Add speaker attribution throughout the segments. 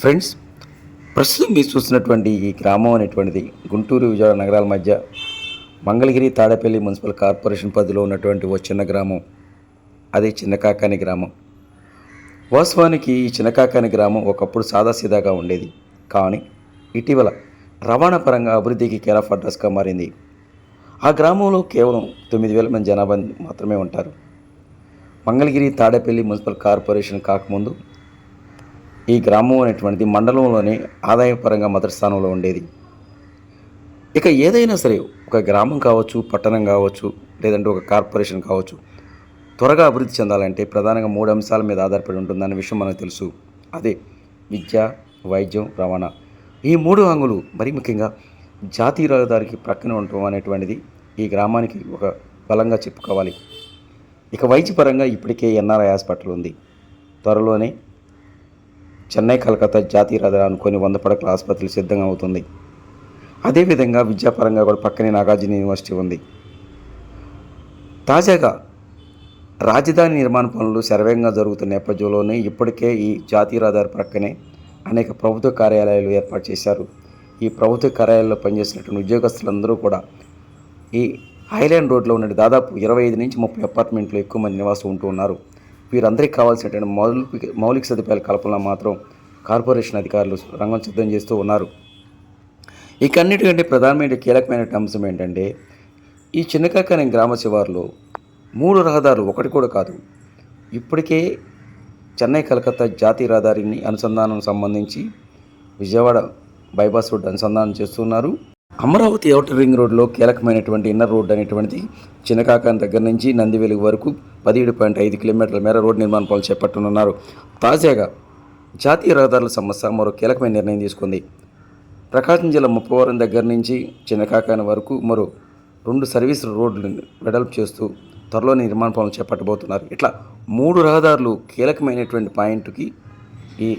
Speaker 1: Friends ప్రస్తుతం మీరు చూస్తున్నటువంటి ఈ గ్రామం అనేటువంటిది గుంటూరు విజయవాడ నగరాల మధ్య మంగళగిరి తాడేపల్లి మున్సిపల్ కార్పొరేషన్ పరిధిలో ఉన్నటువంటి ఓ చిన్న గ్రామం. అదే చిన్నకాకాని గ్రామం. వాస్తవానికి ఈ చిన్నకాకాని గ్రామం ఒకప్పుడు సాదాసీదాగా ఉండేది. కానీ ఇటీవల రవాణా పరంగా అభివృద్ధికి కేర్ ఆఫ్ అడ్రస్గా మారింది. ఆ గ్రామంలో కేవలం తొమ్మిది వేల మంది జనాభా మాత్రమే ఉంటారు. మంగళగిరి తాడేపల్లి మున్సిపల్ కార్పొరేషన్ కాకముందు ఈ గ్రామం అనేటువంటిది మండలంలోనే ఆదాయపరంగా మొదటి స్థానంలో ఉండేది. ఇక ఏదైనా సరే ఒక గ్రామం కావచ్చు పట్టణం కావచ్చు లేదంటే ఒక కార్పొరేషన్ కావచ్చు త్వరగా అభివృద్ధి చెందాలంటే ప్రధానంగా మూడు అంశాల మీద ఆధారపడి ఉంటుందన్న విషయం మనకు తెలుసు. అదే విద్య వైద్యం రవాణా. ఈ మూడు అంగులు మరి ముఖ్యంగా జాతీయ రహదారికి ప్రక్కన ఉండటం అనేటువంటిది ఈ గ్రామానికి ఒక బలంగా చెప్పుకోవాలి. ఇక వైద్యపరంగా ఇప్పటికే ఎన్ఆర్ఐ హాస్పిటల్ ఉంది. త్వరలోనే చెన్నై కలకత్తా జాతీయ రహదారి అనుకొని వంద పడకల ఆసుపత్రి సిద్ధంగా అవుతుంది. అదేవిధంగా విద్యాపరంగా కూడా పక్కనే నాగార్జున యూనివర్సిటీ ఉంది. తాజాగా రాజధాని నిర్మాణ పనులు శరవేగంగా జరుగుతున్న నేపథ్యంలోనే ఇప్పటికే ఈ జాతీయ రహదారి ప్రక్కనే అనేక ప్రభుత్వ కార్యాలయాలు ఏర్పాటు చేశారు. ఈ ప్రభుత్వ కార్యాలయాల్లో పనిచేసినటువంటి ఉద్యోగస్తులందరూ కూడా ఈ హైలాండ్ రోడ్లో ఉన్న దాదాపు ఇరవై ఐదు నుంచి ముప్పై అపార్ట్మెంట్లు ఎక్కువ మంది నివాసం ఉంటూ ఉన్నారు. వీరందరికీ కావాల్సినటువంటి మౌలిక మౌలిక సదుపాయాల కల్పనలో మాత్రం కార్పొరేషన్ అధికారులు రంగం సిద్ధం చేస్తూ ఉన్నారు. ఇక అన్నిటికంటే ప్రధానమైన కీలకమైన అంశం ఏంటంటే ఈ చిన్నకాకనే గ్రామ శివారులో మూడు రహదారులు ఒకటి కూడా కాదు. ఇప్పటికే చెన్నై కలకత్తా జాతీయ రహదారిని అనుసంధానం సంబంధించి విజయవాడ బైపాస్ రోడ్డు అనుసంధానం చేస్తున్నారు. అమరావతి ఔటర్ రింగ్ రోడ్లో కీలకమైనటువంటి ఇన్నర్ రోడ్ అనేటువంటిది చిన్నకాకాని దగ్గర నుంచి నందివెలుగు వరకు పదిహేడు పాయింట్ ఐదు కిలోమీటర్ల మేర రోడ్ నిర్మాణ పనులు చేపట్టనున్నారు. తాజాగా జాతీయ రహదారుల సమస్య మరో కీలకమైన నిర్ణయం తీసుకుంది. ప్రకాశం జిల్లా ముప్పవరం దగ్గర నుంచి చిన్నకాకాని వరకు మరో రెండు సర్వీస్ రోడ్లను వెడల్పు చేస్తూ త్వరలో నిర్మాణ పనులు చేపట్టబోతున్నారు. ఇట్లా మూడు రహదారులు కీలకమైనటువంటి పాయింట్కి ఈ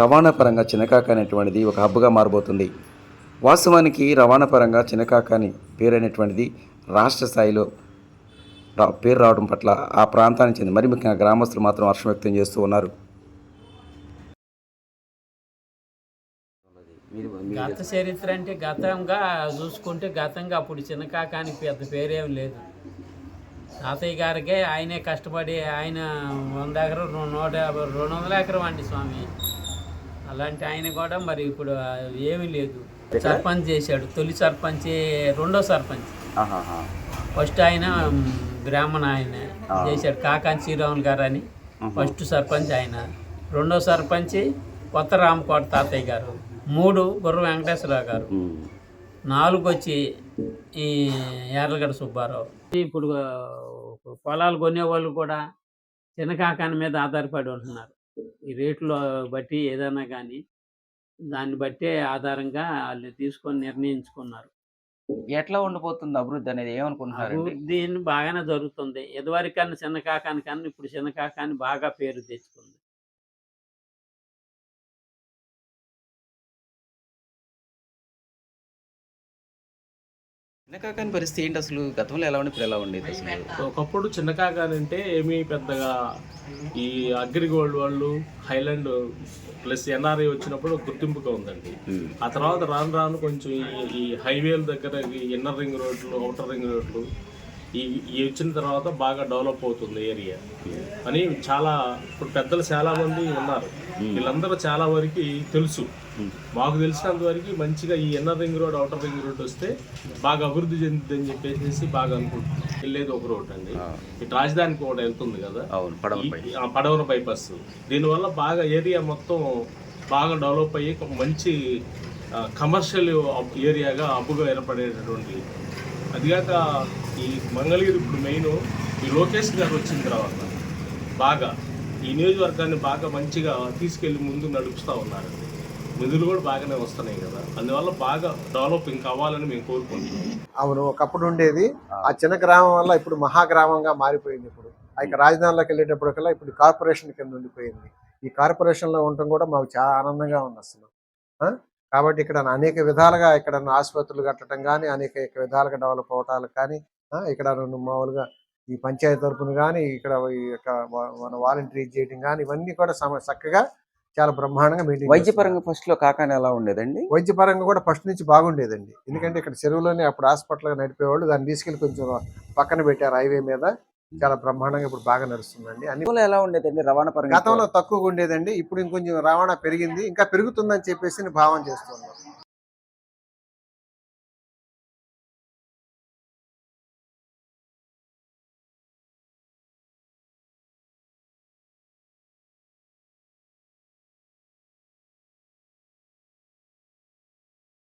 Speaker 1: రవాణా పరంగా చిన్నకాక అనేటువంటిది ఒక హబ్గా మారబోతుంది. వాస్తవానికి రవాణా పరంగా చినకాకాని పేరు అనేటువంటిది రాష్ట్ర స్థాయిలో పేరు రావడం పట్ల ఆ ప్రాంతానికి చెంది మరి ముఖ్యంగా గ్రామస్తులు మాత్రం హర్షం వ్యక్తం చేస్తూ ఉన్నారు.
Speaker 2: గత చరిత్ర అంటే గతంగా చూసుకుంటే గతంగా అప్పుడు చిన్నకాకానికి పెద్ద పేరేం లేదు. తాతయ్య గారికే ఆయనే కష్టపడి ఆయన వంద ఎకరం నూట యాభై రెండు వందల ఎకరం అండి స్వామి. అలాంటి ఆయన కూడా మరి ఇప్పుడు ఏమీ లేదు. సర్పంచ్ చేశాడు. తొలి సర్పంచ్ రెండో సర్పంచ్. ఫస్ట్ ఆయన బ్రాహ్మణ ఆయన చేశాడు. కాకాని శ్రీరాములు గారు అని ఫస్ట్ సర్పంచ్ ఆయన. రెండో సర్పంచ్ కొత్త రామకోట తాతయ్య గారు. మూడు గుర్ర వెంకటేశ్వరరావు గారు. నాలుగు వచ్చి ఈ యార్లగడ్డ సుబ్బారావు. ఇప్పుడు పొలాలు కొనేవాళ్ళు కూడా చిన్న కాకాని మీద ఆధారపడి ఉంటున్నారు. ఈ రేట్లు బట్టి ఏదైనా కానీ దాన్ని బట్టే ఆధారంగా వాళ్ళు తీసుకొని నిర్ణయించుకున్నారు.
Speaker 1: ఎట్లా ఉండిపోతుంది అభివృద్ధి అనేది? ఏమనుకుంటున్నారండి?
Speaker 2: అభివృద్ధి బాగానే జరుగుతుంది. ఎదువరికన్నా చిన్న కాకాని కన్నా ఇప్పుడు చిన్న కాకాని బాగా పేరు తెచ్చుకుంది.
Speaker 1: చిన్నకాకాని పరిస్థితి ఏంటి? అసలు గతంలో ఎలా ఉండి ఇప్పుడు ఎలా ఉండేది అసలు?
Speaker 3: ఒకప్పుడు చిన్న కాకాని అంటే ఏమీ పెద్దగా ఈ అగ్రిగోల్డ్ వాళ్ళు హైలాండ్ ప్లస్ ఎన్ఆర్ఐ వచ్చినప్పుడు ఒక గుర్తింపుగా ఉందండి. ఆ తర్వాత రాను రాను కొంచెం ఈ- ఈ హైవేల దగ్గర ఈ ఇన్నర్ రింగ్ రోడ్లు అవుటర్ రింగ్ రోడ్లు ఈ వచ్చిన తర్వాత బాగా డెవలప్ అవుతుంది ఏరియా. అని చాలా ఇప్పుడు పెద్దలు చాలా మంది ఉన్నారు. వీళ్ళందరూ చాలా వరకు తెలుసు. మాకు తెలిసినంత వరకు మంచిగా ఈ inner ring road outer ring road వస్తే బాగా అభివృద్ధి చెందుతుందని చెప్పేసి బాగా అనుకుంటున్నాం వెళ్ళేది ఒక రోడ్ అండి. ఇటు రాజధానికి కూడా వెళ్తుంది కదా. పడవన బైపాస్. దీనివల్ల బాగా ఏరియా మొత్తం బాగా డెవలప్ అయ్యి ఒక మంచి కమర్షియల్ ఏరియాగా అబ్బుగా ఏర్పడేటటువంటి అదిగాక ఈ మంగళగిరి ఇప్పుడు మెయిన్ ఈ లోకేష్ గారు వచ్చిన తర్వాత బాగా ఈ నియోజకవర్గాన్ని బాగా మంచిగా తీసుకెళ్ళి ముందు నడుపుతా ఉన్నారు. నిధులు కూడా బాగానే వస్తున్నాయి కదా. అందువల్ల బాగా డెవలపింగ్ కావాలని మేము కోరుకుంటున్నాం.
Speaker 4: అవును ఒకప్పుడు ఉండేది. ఆ చిన్న గ్రామం వల్ల ఇప్పుడు మహాగ్రామంగా మారిపోయింది ఇప్పుడు. ఆ ఇక రాజధానిలోకి వెళ్ళేటప్పటికల్లా ఇప్పుడు కార్పొరేషన్ కింద ఉండిపోయింది. ఈ కార్పొరేషన్లో ఉండటం కూడా మాకు చాలా ఆనందంగా ఉంది అసలు. కాబట్టి ఇక్కడ అనేక విధాలుగా ఇక్కడ ఆసుపత్రులు కట్టడం కానీ అనేక విధాలుగా డెవలప్ అవటాలకు కానీ ఇక్కడ మామూలుగా ఈ పంచాయతీ తరపున కానీ ఇక్కడ ఈ యొక్క మన వాలంటీర్ చేయడం కానీ ఇవన్నీ కూడా సమ చక్కగా చాలా బ్రహ్మాండంగా మెయింటైన్
Speaker 1: వైద్యపరంగా ఫస్ట్లో కాకాని ఎలా ఉండేదండి?
Speaker 4: వైద్యపరంగా కూడా ఫస్ట్ నుంచి బాగుండేదండి. ఎందుకంటే ఇక్కడ చెరువులోనే అప్పుడు హాస్పిటల్ నడిపేవాళ్ళు దాన్ని తీసుకెళ్ళి కొంచెం పక్కన పెట్టారు హైవే మీద. చాలా బ్రహ్మాండంగా ఇప్పుడు బాగా నడుస్తుందండి. అన్ని
Speaker 1: ఎలా ఉండేదండి రవాణా పరంగా
Speaker 4: గతంలో తక్కువగా ఉండేదండి. ఇప్పుడు ఇంకొంచెం రవాణా పెరిగింది. ఇంకా పెరుగుతుందని చెప్పేసి నేను భావన చేస్తున్నాను.